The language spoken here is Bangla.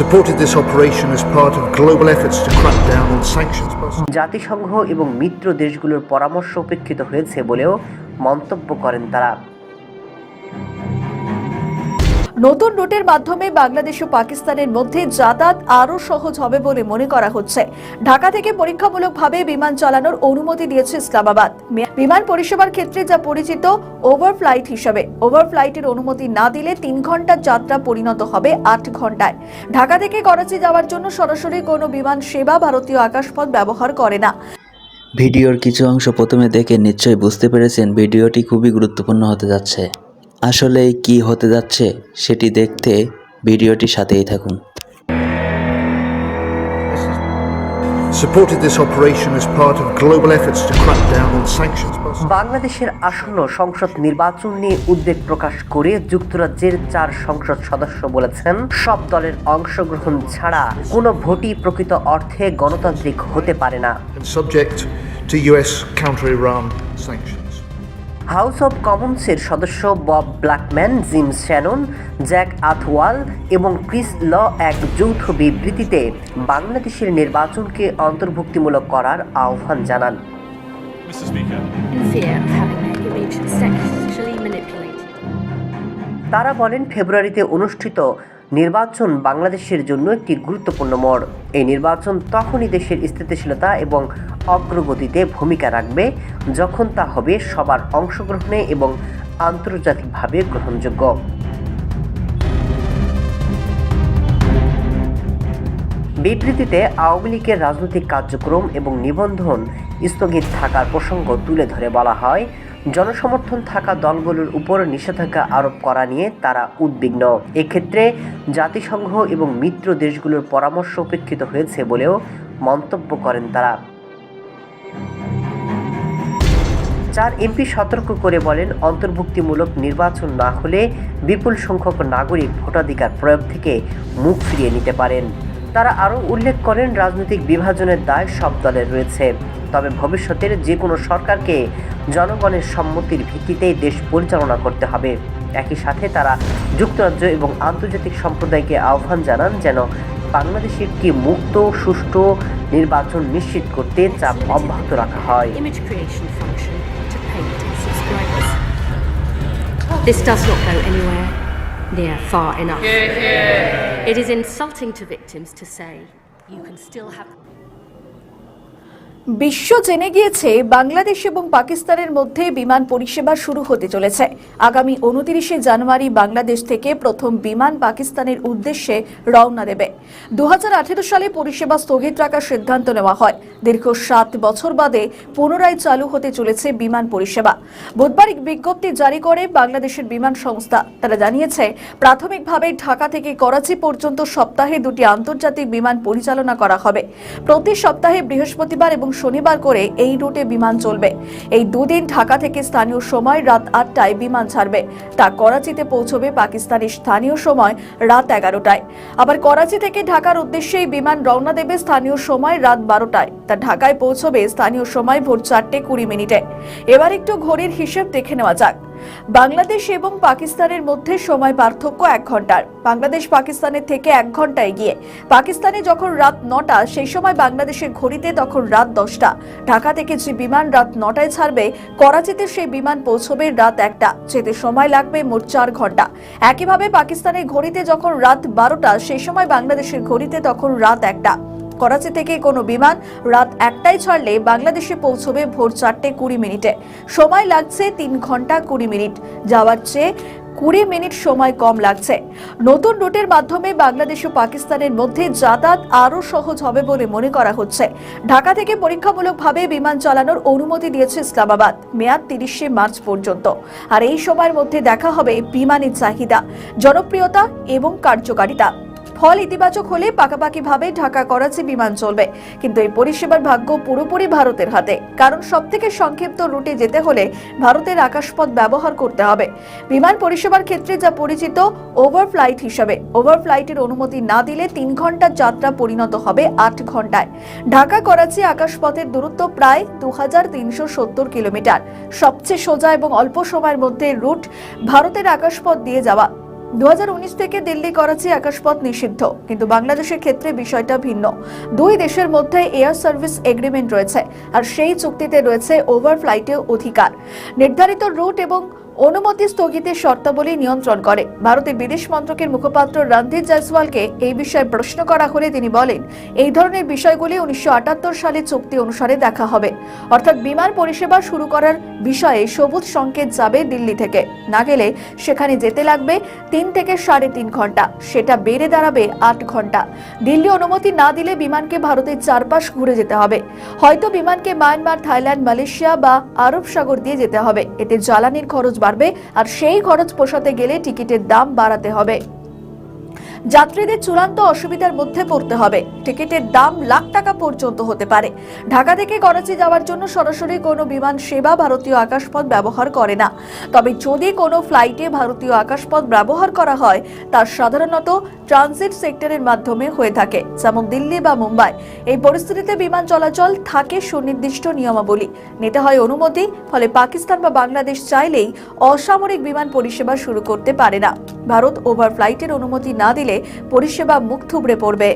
supported this operation as part of global efforts to crack down on sanctions. জাতিসংঘ এবং মিত্র দেশগুলোর পরামর্শ উপেক্ষিত হয়েছে বলেও মন্তব্য করেন তারা নতুন রুটের মাধ্যমে বাংলাদেশ ও পাকিস্তানের মধ্যে যাতায়াত আরও সহজ হবে বলে মনে করা হচ্ছে। ঢাকা থেকে পরীক্ষামূলকভাবে বিমান চালানোর অনুমতি দিয়েছে ইসলামাবাদ। বিমান পরিষেবার ক্ষেত্রে যা পরিচিত, ওভারফ্লাইট হিসেবে। ওভারফ্লাইটের অনুমতি না দিলে তিন ঘণ্টার যাত্রা পরিণত হবে আট ঘন্টায়। ঢাকা থেকে করাচি যাওয়ার জন্য সরাসরি কোনো বিমান সেবা ভারতীয় আকাশপথ ব্যবহার করে না। ভিডিওর কিছু অংশ প্রথমে দেখে নিশ্চয়ই বুঝতে পেরেছেন ভিডিওটি খুবই গুরুত্বপূর্ণ হতে যাচ্ছে। আসলে কি হতে যাচ্ছে সেটি দেখতে ভিডিওটির সাথেই থাকুন Supported this operation as part of global efforts to crack down on sanctions. বাংলাদেশের আসন্ন সংসদ নির্বাচন নিয়ে উদ্বেগ প্রকাশ করে যুক্তরাজ্যের চার সংসদ সদস্য বলেছেন সব দলের অংশগ্রহণ ছাড়া কোনো ভোটই প্রকৃত অর্থে গণতান্ত্রিক হতে পারে না subject to US counter Iran sanctions. House of কমন্সের সদস্য Bob Blackman Jim Shannon Jack Athwal এবং ক্রিস ল এক যৌথ বিবৃতিতে বাংলাদেশের নির্বাচনকে অন্তর্ভুক্তিমূলক করার আহ্বান জানান. তারা বলেন ফেব্রুয়ারিতে অনুষ্ঠিত নির্বাচন বাংলাদেশের জন্য একটি গুরুত্বপূর্ণ মোড় এই নির্বাচন তখনই দেশের স্থিতিশীলতা এবং অগ্রগতিতে ভূমিকা রাখবে যখন তা হবে সবার অংশগ্রহণে এবং আন্তর্জাতিকভাবে গ্রহণযোগ্য। বিবৃতিতে আওয়ামী লীগের রাজনৈতিক কার্যক্রম এবং নিবন্ধন স্থগিত থাকার প্রসঙ্গ তুলে ধরে বলা হয়, জনসমর্থন থাকা দলগুলোর উপর নিষেধাজ্ঞা আরোপ করা নিয়ে তারা উদ্বিগ্ন। এক্ষেত্রে জাতিসংঘ এবং মিত্র দেশগুলোর পরামর্শ উপেক্ষিত হয়েছে বলেও মন্তব্য করেন তারা। চার এমপি সতর্ক করে বলেন, অন্তর্ভুক্তিমূলক নির্বাচন না হলে বিপুল সংখ্যক নাগরিক ভোটাধিকার প্রয়োগ থেকে মুখ ফিরিয়ে নিতে পারেন। তারা আরও উল্লেখ করেন, রাজনৈতিক বিভাজনের দায় সব দলের রয়েছে। তবে ভবিষ্যতের যে কোনো সরকারকে জনগণের সম্মতির ভিত্তিতেই দেশ পরিচালনা করতে হবে। একই সাথে তারা যুক্তরাজ্য এবং আন্তর্জাতিক সম্প্রদায়কে আহ্বান জানান যেন বাংলাদেশে একটি মুক্ত, সুষ্ঠু নির্বাচন নিশ্চিত করতে চাপ অব্যাহত রাখা হয়। This does not go anywhere near far enough. It is insulting to victims to say you can still have. বিশ্ব জেনে গিয়েছে, বাংলাদেশ এবং পাকিস্তানের মধ্যে বিমান পরিষেবা শুরু হতে চলেছে। আগামী উনতিরিশে জানুয়ারি বাংলাদেশ থেকে প্রথম বিমান পাকিস্তানের উদ্দেশ্যে রওনা দেবে। দুহাজার আঠারো সালে পরিষেবা স্থগিত রাখার সিদ্ধান্ত নেওয়া হয়। দীর্ঘ সাত বছর বাদে পুনরায় চালু হতে চলেছে বিমান পরিষেবা। বুধবার বিজ্ঞপ্তি জারি করে বাংলাদেশের বিমান সংস্থা। তারা জানিয়েছে, প্রাথমিকভাবে ঢাকা থেকে করাচি পর্যন্ত সপ্তাহে দুটি আন্তর্জাতিক বিমান পরিচালনা করা হবে। প্রতি সপ্তাহে বৃহস্পতিবার এবং শনিবার করে এই রুটে বিমান চলবে। এই দুদিন ঢাকা থেকে স্থানীয় সময় রাত আটটায় বিমান ছাড়বে। তা করাচিতে পৌঁছবে পাকিস্তানি স্থানীয় সময় রাত এগারোটায়। আবার করাচি থেকে ঢাকার উদ্দেশ্যেই বিমান রওনা দেবে স্থানীয় সময় রাত বারোটায়। তা ঢাকায় পৌঁছবে স্থানীয় সময় ভোর চারটে কুড়ি মিনিটে। এবার একটু ঘড়ির হিসেব দেখে নেওয়া যাক। বাংলাদেশ এবং পাকিস্তানের মধ্যে সময় পার্থক্য এক ঘণ্টার। বাংলাদেশ পাকিস্তানের থেকে এক ঘণ্টা এগিয়ে। পাকিস্তানে যখন রাত নটা, সেই সময় বাংলাদেশের ঘড়িতে তখন রাত দশটা। ঢাকা থেকে যে বিমান রাত নটায় ছাড়বে, করাচিতে সেই বিমান পৌঁছবে রাত একটা। যেতে সময় লাগবে মোট চার ঘণ্টা। একইভাবে পাকিস্তানের ঘড়িতে যখন রাত বারোটা, সেই সময় বাংলাদেশের ঘড়িতে তখন রাত একটা। করাচি থেকে কোনো বিমান রাত একটায় ছাড়লে বাংলাদেশে পৌঁছবে ভোর চারটে কুড়ি মিনিটে। সময় লাগছে তিন ঘণ্টা কুড়ি মিনিট। যাওয়ার চেয়ে কুড়ি মিনিট সময় কম লাগছে। নতুন রুটের মাধ্যমে বাংলাদেশ ও পাকিস্তানের মধ্যে যাতায়াত আরও সহজ হবে বলে মনে করা হচ্ছে। ঢাকা থেকে পরীক্ষামূলকভাবে বিমান চালানোর অনুমতি দিয়েছে ইসলামাবাদ, মেয়াদ তিরিশে মার্চ পর্যন্ত। আর এই সময়ের মধ্যে দেখা হবে বিমানের চাহিদা, জনপ্রিয়তা এবং কার্যকারিতা। ফল ইতিবাচক হলে পাকাপাকিভাবে ঢাকা করাচি বিমান চলবে। কিন্তু এই পরিষেবার ভাগ্য পুরোপুরি ভারতের হাতে। কারণ সব থেকে সংক্ষিপ্ত রুটে যেতে হলে ভারতের আকাশপথ ব্যবহার করতে হবে। বিমান পরিষেবার ক্ষেত্রে যা পরিচিত, ওভারফ্লাইট হিসাবে। ওভারফ্লাইটের অনুমতি না দিলে তিন ঘণ্টার যাত্রা পরিণত হবে আট ঘন্টায়। ঢাকা করাচি আকাশপথের দূরত্ব প্রায় দু হাজার তিনশো সত্তর কিলোমিটার। সবচেয়ে সোজা এবং অল্প সময়ের মধ্যে রুট ভারতের আকাশপথ দিয়ে যাওয়া। দু হাজার উনিশ থেকে দিল্লি করাচি আকাশপথ নিষিদ্ধ, কিন্তু বাংলাদেশের ক্ষেত্রে বিষয়টা ভিন্ন। দুই দেশের মধ্যে এয়ার সার্ভিস এগ্রিমেন্ট রয়েছে, আর সেই চুক্তিতে রয়েছে ওভার ওভারফ্লাইটে অধিকার। নির্ধারিত রুট এবং অনুমতি স্থগিতের শর্তাবলী নিয়ন্ত্রণ করে। ভারতের বিদেশ মন্ত্রকের মুখপাত্র রণধীর জয়সওয়ালকে এই বিষয়ে প্রশ্ন করা হলে তিনি বলেন, এই ধরনের বিষয়গুলি উনিশশো সালে চুক্তি অনুসারে দেখা হবে। অর্থাৎ বিমান পরিষেবা শুরু করার বিষয়ে সবুজ সংকেত যাবে দিল্লি থেকে। না গেলে সেখানে যেতে লাগবে তিন থেকে সাড়ে তিন ঘণ্টা। সেটা বেড়ে দাঁড়াবে আট ঘণ্টা। দিল্লি অনুমতি না দিলে বিমানকে ভারতের চারপাশ ঘুরে যেতে হবে। হয়তো বিমানকে মায়ানমার, থাইল্যান্ড, মালয়েশিয়া বা আরব সাগর দিয়ে যেতে হবে। এতে জ্বালানির খরচ বাড়বে আর সেই খরচ পোষাতে গেলে টিকিটের দাম বাড়াতে হবে। যাত্রীদের চূড়ান্ত অসুবিধার মধ্যে পড়তে হবে। টিকিটের দাম লাখ টাকা পর্যন্ত হতে পারে। ঢাকা থেকে করাচি যাওয়ার জন্য সরাসরি কোনো বিমান সেবা ভারতীয় আকাশপথ ব্যবহার করে না। তবে যদি কোনো ফ্লাইটে ভারতীয় আকাশপথ ব্যবহার করা হয়, তা সাধারণত ট্রানজিট সেক্টরের মাধ্যমে হয়ে থাকে, যেমন দিল্লি বা মুম্বাই। এই পরিস্থিতিতে বিমান চলাচল থাকে সুনির্দিষ্ট নিয়মাবলী। নিতে হয় অনুমতি, ফলে পাকিস্তান বা বাংলাদেশ চাইলেই অসামরিক বিমান পরিষেবা শুরু করতে পারে না। ভারত ওভার ফ্লাইটের অনুমতি না দিলে পরিষেবা মুখ থুবড়ে পড়বে।